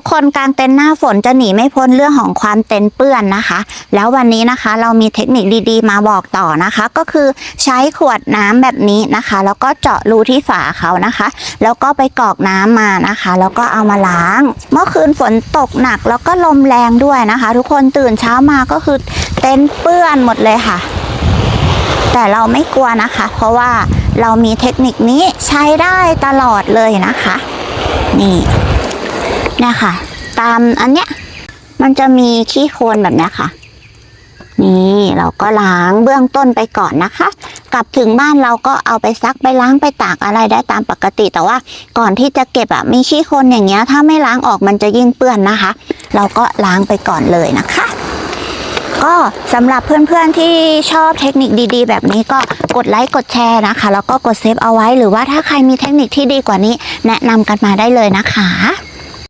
ทุกคนกางเต็นท์หน้าฝนจะหนีไม่พ้นเรื่องของความเต็นท์เปื้อนนะคะ แล้ววันนี้นะคะเรามีเทคนิคดีๆ มาบอกต่อนะคะ ก็คือใช้ขวดน้ำแบบนี้นะคะ แล้วก็เจาะรูที่ฝาเขานะคะ แล้วก็ไปกรอกน้ำมานะคะ แล้วก็เอามาล้าง เมื่อคืนฝนตกหนักแล้วก็ลมแรงด้วยนะคะ ทุกคนตื่นเช้ามาก็คือเต็นท์เปื้อนหมดเลยค่ะ แต่เราไม่กลัวนะคะ เพราะว่าเรามีเทคนิคนี้ใช้ได้ตลอดเลยนะคะ นี่ เนี่ยค่ะ ตามอันเนี้ย มันจะมีขี้โคลนแบบนี้ค่ะ นี่เราก็ล้างเบื้องต้นไปก่อนนะคะ กลับถึงบ้านเราก็เอาไปซักไปล้างไปตากอะไรได้ตามปกติ แต่ว่าก่อนที่จะเก็บอะมีขี้โคลนอย่างเงี้ย ถ้าไม่ล้างออกมันจะยิ่งเปื้อนนะคะ เราก็ล้างไปก่อนเลยนะคะก็สำหรับเพื่อนๆที่ชอบเทคนิคดีๆ แบบนี้ก็กดไลค์กดแชร์นะคะ แล้วก็กดเซฟเอาไว้หรือว่าถ้าใครมีเทคนิคที่ดีกว่านี้ แนะนำกันมาได้เลยนะคะ